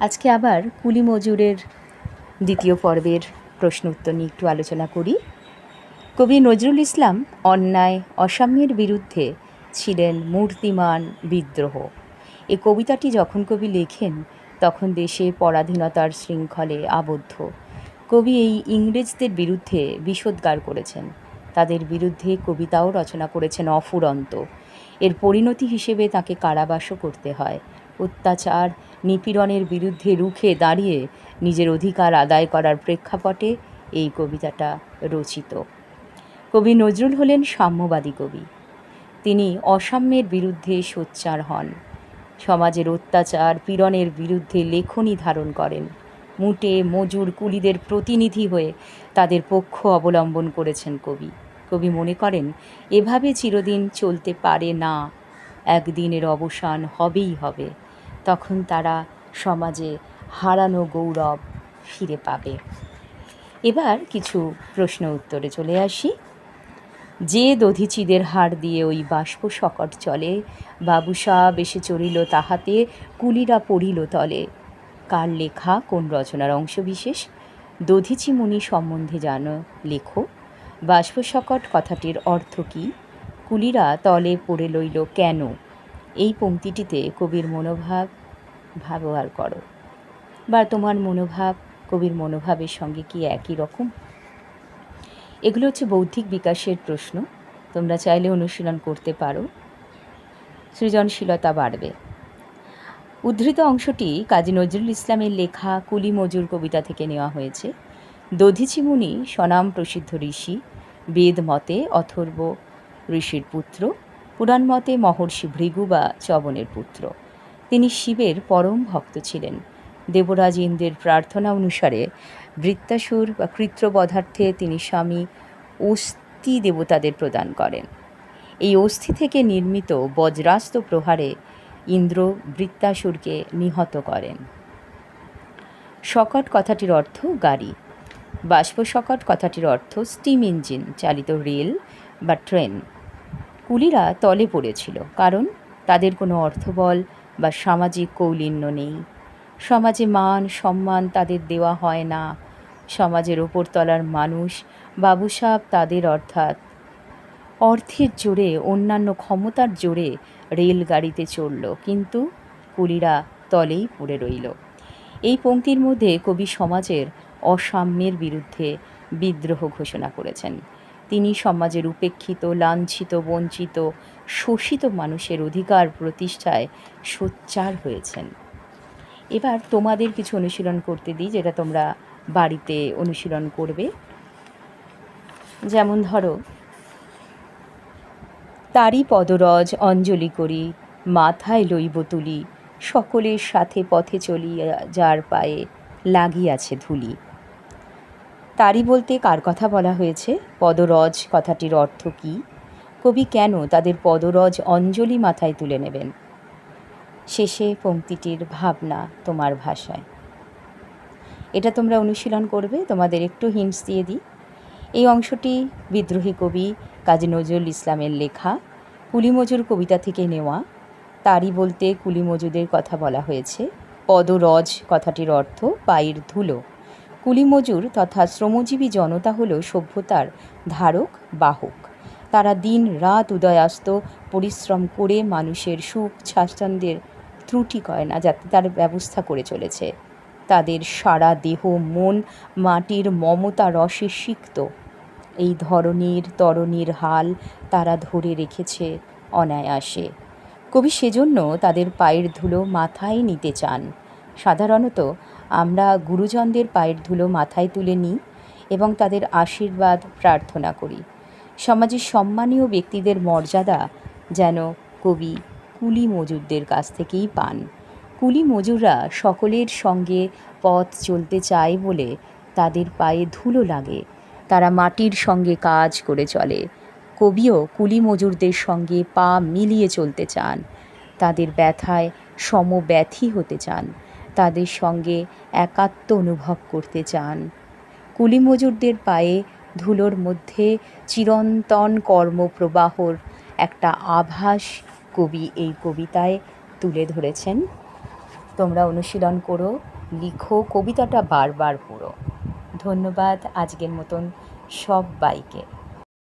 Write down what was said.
আজকে আবার কুলি মজুরের দ্বিতীয় পর্বের প্রশ্ন উত্তর নিয়ে একটু আলোচনা করি। কবি নজরুল ইসলাম অন্যায়, অসাম্যের বিরুদ্ধে ছিলেন মূর্তিমান বিদ্রোহ। এ কবিতাটি যখন কবি লেখেন, তখন দেশে পরাধীনতার শৃঙ্খলে আবদ্ধ। কবি এই ইংরেজদের বিরুদ্ধে বিষোদ্গার করেছেন। তাদের বিরুদ্ধে কবিতাও রচনা করেছেন অফুরন্ত। এর পরিণতি হিসেবে তাকে কারাবাসও করতে হয়। অত্যাচার, নিপীড়নের বিরুদ্ধে রুখে দাঁড়িয়ে নিজের অধিকার আদায় করার প্রেক্ষাপটে এই কবিতাটা রচিত। কবি নজরুল হলেন সাম্যবাদী কবি। তিনি অসাম্যের বিরুদ্ধে সোচ্চার হন। সমাজের অত্যাচার, পীড়নের বিরুদ্ধে লেখনী ধারণ করেন। মুটে মজুর কুলিদের প্রতিনিধি হয়ে তাদের পক্ষ অবলম্বন করেছেন কবি। কবি মনে করেন, এভাবে চিরদিন চলতে পারে না, একদিনের অবসান হবেই হবে। তখন তারা সমাজে হারানো গৌরব ফিরে পাবে। এবার কিছু প্রশ্ন উত্তরে চলে আসি। যে দধিচিদের হার দিয়ে ওই বাষ্প সকট চলে বাবুসা বেশে চড়িল তাহাতে, কুলিরা পড়িল তলে। কার লেখা, কোন রচনার অংশবিশেষ দধিচি মুনি সম্বন্ধে জানো, লেখো। বাষ্প বাষ্পসকট কথাটির অর্থ কী? কুলিরা তলে পড়ে লইল কেন? এই পংক্তিটিতে কবির মনোভাব ব্যবহার করো। বা তোমার মনোভাব, কবির মনোভাবের সঙ্গে কি একই রকম? এগুলো হচ্ছে বৌদ্ধিক বিকাশের প্রশ্ন। তোমরা চাইলে অনুশীলন করতে পারো। সৃজনশীলতা বাড়বে। উদ্ধৃত অংশটি কাজী নজরুল ইসলামের লেখা কুলি মজুর কবিতা থেকে নেওয়া হয়েছে। দধিচি মুনি স্বনাম প্রসিদ্ধ ঋষি, বেদ মতে অথর্ব ঋষির পুত্র। পুরাণ মতে মহর্ষি ভৃগু বা চবনের পুত্র। তিনি শিবের পরম ভক্ত ছিলেন। দেবরাজ ইন্দ্রের প্রার্থনা অনুসারে বৃত্তাসুর বা কৃত্রবধার্থে তিনি স্বামী অস্থি দেবতাদের প্রদান করেন। এই অস্থি থেকে নির্মিত বজ্রাস্ত্র প্রহারে ইন্দ্র বৃত্তাসুরকে নিহত করেন। শকট কথাটির অর্থ গাড়ি। বাষ্প শকট কথাটির অর্থ স্টিম ইঞ্জিন চালিত রেল বা ট্রেন। কুলিরা তলে পড়েছিল, কারণ তাদের কোনো অর্থবল বা সামাজিক কৌলিন্য নেই। সমাজে মান, সম্মান তাদের দেওয়া হয় না। সমাজের ওপরতলার মানুষ বাবুসাব তাদের অর্থাৎ অর্থের জোরে, অন্যান্য ক্ষমতার জোরে রেলগাড়িতে চড়ল, কিন্তু কুলিরা তলেই পড়ে রইল। এই পঙ্ক্তির মধ্যে কবি সমাজের অসাম্যের বিরুদ্ধে বিদ্রোহ ঘোষণা করেছেন। তিনি সমাজের উপেক্ষিত, লাঞ্ছিত, বঞ্চিত, শোষিত মানুষের অধিকার প্রতিষ্ঠায় সোচ্চার হয়েছেন। এবার তোমাদের কিছু অনুশীলন করতে দিই, যেটা তোমরা বাড়িতে অনুশীলন করবে। যেমন ধরো তারই পদরজ অঞ্জলি করি, মাথায় লইব তুলি, সকলের সাথে পথে চলি যার পায়ে লাগিয়াছে ধুলি। তারই বলতে কার কথা বলা হয়েছে? পদরজ, কথাটির অর্থ কী? কবি কেন তাদের পদরজ অঞ্জলি মাথায় তুলে নেবেন? শেষে পংক্তিটির ভাবনা তোমার ভাষায়। এটা তোমরা অনুশীলন করবে, তোমাদের একটু হিন্টস দিয়ে দিই। এই অংশটি বিদ্রোহী কবি কাজী নজরুল ইসলামের লেখা, কুলিমজুর কবিতা থেকে নেওয়া। তারই বলতে কুলিমজুদের কথা বলা হয়েছে। পদরজ কথাটির অর্থ পায়ের ধুলো। কুলিমজুর তথা শ্রমজীবী জনতা হল সভ্যতার ধারক, বাহক। তারা দিন রাত উদয়াস্ত, পরিশ্রম করে মানুষের সুখ স্বাচ্ছন্দ্যের ত্রুটি করে না, যাতে তার ব্যবস্থা করে চলেছে। তাদের সারা দেহ, মন, মাটির মমতা রসে সিক্ত। এই ধরনের তরণীর হাল তারা ধরে রেখেছে অনায়াসে। কবি সেজন্য তাদের পায়ের ধুলো মাথায় নিতে চান। সাধারণত আমরা গুরুজনদের পায়ের ধুলো মাথায় তুলে নিই এবং তাদের আশীর্বাদ প্রার্থনা করি। সমাজের সম্মানীয় ব্যক্তিদের মর্যাদা যেন কবি কুলি মজুরদের কাছ থেকেই পান। কুলি মজুররা সকলের সঙ্গে পথ চলতে চায় বলে তাদের পায়ে ধুলো লাগে। তারা মাটির সঙ্গে কাজ করে চলে। কবিও কুলি মজুরদের সঙ্গে পা মিলিয়ে চলতে চান। তাদের ব্যথায় সমব্যথী হতে চান। তাদের সঙ্গে একাত্ম অনুভব করতে চান। কুলি মজুরদের পায়ে ধুলোর মধ্যে চিরন্তন কর্মপ্রবাহর একটা আভাস কবি এই কবিতায় তুলে ধরেছেন। তোমরা অনুশীলন করো, লিখো, কবিতাটা বারবার পড়ো। ধন্যবাদ, আজকের মতন সবাইকে।